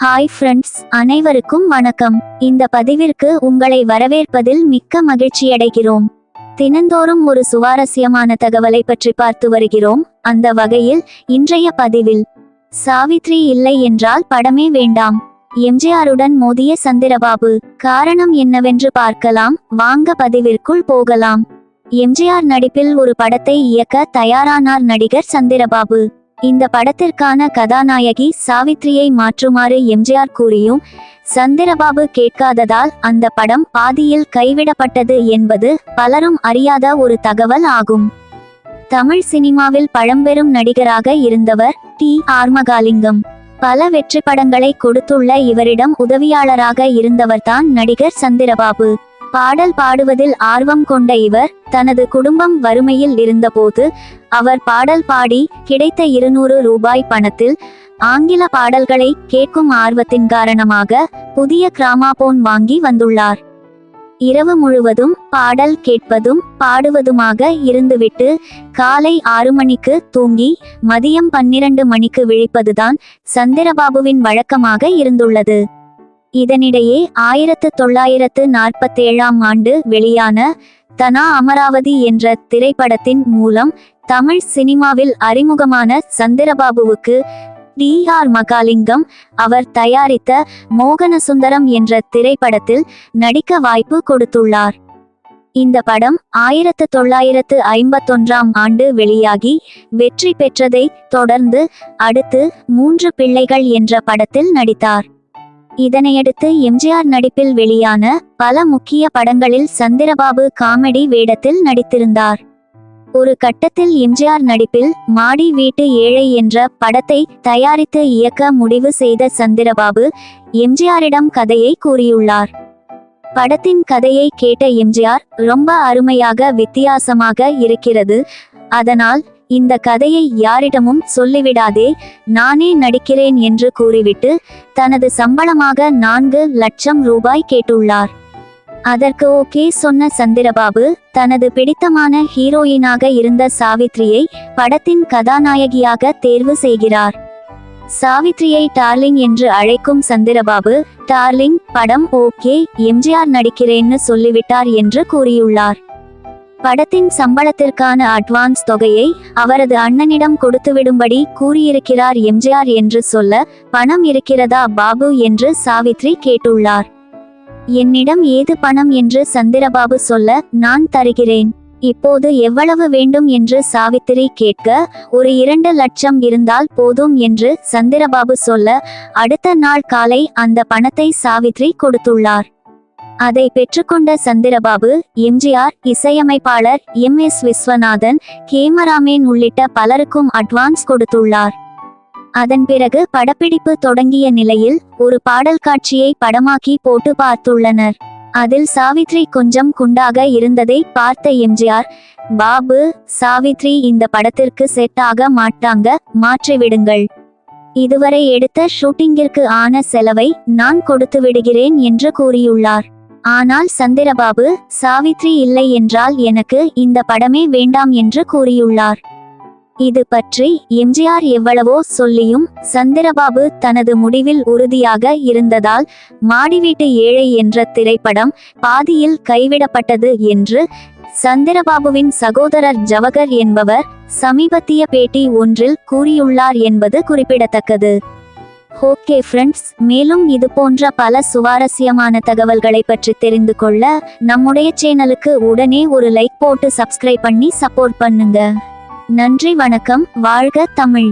Hi friends அனைவருக்கும் வணக்கம். இந்த பதிவிற்கு உங்களை வரவேற்பதில் மிக்க மகிழ்ச்சியடைகிறோம். தினந்தோறும் ஒரு சுவாரஸ்யமான தகவலை பற்றி பார்த்து வருகிறோம். அந்த வகையில் இன்றைய பதிவில் சாவித்ரி இல்லை என்றால் படமே வேண்டாம். எம்ஜிஆருடன் மோதிய சந்திரபாபு காரணம் என்னவென்று பார்க்கலாம். வாங்க பதிவிற்குள் போகலாம். எம்ஜிஆர் நடிப்பில் ஒரு படத்தை இயக்க தயாரானார் நடிகர் சந்திரபாபு. இந்த படத்திற்கான கதாநாயகி சாவித்ரியை மாற்றுமாறு எம்ஜிஆர் கூறியும் சந்திரபாபு கேட்காததால் அந்த படம் பாதியில் கைவிடப்பட்டது என்பது பலரும் அறியாத ஒரு தகவல் ஆகும். தமிழ் சினிமாவில் பழம்பெரும் நடிகராக இருந்தவர் டி. ஆர்மகாலிங்கம் பல வெற்றி படங்களை கொடுத்துள்ள இவரிடம் உதவியாளராக இருந்தவர்தான் நடிகர் சந்திரபாபு. பாடல் பாடுவதில் ஆர்வம் கொண்ட இவர் தனது குடும்பம் வறுமையில் இருந்தபோது அவர் பாடல் பாடி கிடைத்த இருநூறு ரூபாய் பணத்தில் ஆங்கில பாடல்களை கேட்கும் ஆர்வத்தின் காரணமாக புதிய கிராமாபோன் வாங்கி வந்துள்ளார். இரவு முழுவதும் பாடல் கேட்பதும் பாடுவதுமாக இருந்துவிட்டு காலை ஆறு மணிக்கு தூங்கி மதியம் பன்னிரண்டு மணிக்கு விழிப்பதுதான் சந்திரபாபுவின் வழக்கமாக இருந்துள்ளது. இதனிடையே ஆயிரத்து தொள்ளாயிரத்து நாற்பத்தேழாம் ஆண்டு வெளியான தனா அமராவதி என்ற திரைப்படத்தின் மூலம் தமிழ் சினிமாவில் அறிமுகமான சந்திரபாபுவுக்கு டி ஆர் மகாலிங்கம் அவர் தயாரித்த மோகனசுந்தரம் என்ற திரைப்படத்தில் நடிக்க வாய்ப்பு கொடுத்துள்ளார். இந்த படம் ஆயிரத்து தொள்ளாயிரத்து ஐம்பத்தொன்றாம் ஆண்டு வெளியாகி வெற்றி பெற்றதை தொடர்ந்து அடுத்து மூன்று பிள்ளைகள் என்ற படத்தில் நடித்தார். இதனையடுத்து எம்ஜிஆர் நடிப்பில் வெளியான பல முக்கிய படங்களில் சந்திரபாபு காமெடி வேடத்தில் நடித்திருந்தார். ஒரு கட்டத்தில் எம்ஜிஆர் நடிப்பில் மாடி வீட்டு ஏழை என்ற படத்தை தயாரித்து இயக்க முடிவு செய்த சந்திரபாபு எம்ஜிஆரிடம் கதையை கூறியுள்ளார். படத்தின் கதையை கேட்ட எம்ஜிஆர் ரொம்ப அருமையாக வித்தியாசமாக இருக்கிறது அதனால் இந்த கதையை யாரிடமும் சொல்லிவிடாதே நானே நடிக்கிறேன் என்று கூறிவிட்டு தனது சம்பளமாக நான்கு லட்சம் ரூபாய் கேட்டுள்ளார். அதற்கு ஓகே சொன்ன சந்திரபாபு தனது பிடித்தமான ஹீரோயினாக இருந்த சாவித்ரியை படத்தின் கதாநாயகியாக தேர்வு செய்கிறார். சாவித்ரியை டார்லிங் என்று அழைக்கும் சந்திரபாபு டார்லிங் படம் ஓகே எம்ஜிஆர் நடிக்கிறேன்னு சொல்லிவிட்டார் என்று கூறியுள்ளார். படத்தின் சம்பளத்திற்கான அட்வான்ஸ் தொகையை அவரது அண்ணனிடம் கொடுத்துவிடும்படி கூறியிருக்கிறார் எம்ஜிஆர் என்று சொல்ல பணம் இருக்கிறதா பாபு என்று சாவித்ரி கேட்டுள்ளார். என்னிடம் ஏது பணம் என்று சந்திரபாபு சொல்ல நான் தருகிறேன். இப்போது எவ்வளவு வேண்டும் என்று சாவித்திரி கேட்க ஒரு இரண்டு லட்சம் இருந்தால் போதும் என்று சந்திரபாபு சொல்ல அடுத்த நாள் காலை அந்த பணத்தை சாவித்ரி கொடுத்துள்ளார். அதை பெற்றுக்கொண்ட சந்திரபாபு எம்ஜிஆர் இசையமைப்பாளர் எம் எஸ் விஸ்வநாதன் கேமராமேன் உள்ளிட்ட பலருக்கும் அட்வான்ஸ் கொடுத்துள்ளார். அதன் பிறகு படப்பிடிப்பு தொடங்கிய நிலையில் ஒரு பாடல் காட்சியை படமாக்கி போட்டு பார்த்துள்ளனர். அதில் சாவித்ரி கொஞ்சம் குண்டாக இருந்ததை பார்த்த எம்ஜிஆர் பாபு சாவித்ரி இந்த படத்திற்கு செட் ஆக மாட்டாங்க மாற்றிவிடுங்கள் இதுவரை எடுத்த ஷூட்டிங்கிற்கு ஆன செலவை நான் கொடுத்து விடுகிறேன் என்று கூறியுள்ளார். ஆனால் சந்திரபாபு சாவித்ரி இல்லை என்றால் எனக்கு இந்த படமே வேண்டாம் என்று கூறியுள்ளார். இது பற்றி எம்ஜிஆர் எவ்வளவோ சொல்லியும் சந்திரபாபு தனது முடிவில் உறுதியாக இருந்ததால் மாடிவீட்டு ஏழை என்ற திரைப்படம் பாதியில் கைவிடப்பட்டது என்று சந்திரபாபுவின் சகோதரர் ஜவகர் என்பவர் சமீபத்திய பேட்டி ஒன்றில் கூறியுள்ளார் என்பது குறிப்பிடத்தக்கது. ஓகே ஃப்ரெண்ட்ஸ் மேலும் இது போன்ற பல சுவாரஸ்யமான தகவல்களை பற்றி தெரிந்து கொள்ள நம்முடைய சேனலுக்கு உடனே ஒரு லைக் போட்டு சப்ஸ்கிரைப் பண்ணி சப்போர்ட் பண்ணுங்க. நன்றி வணக்கம் வாழ்க தமிழ்.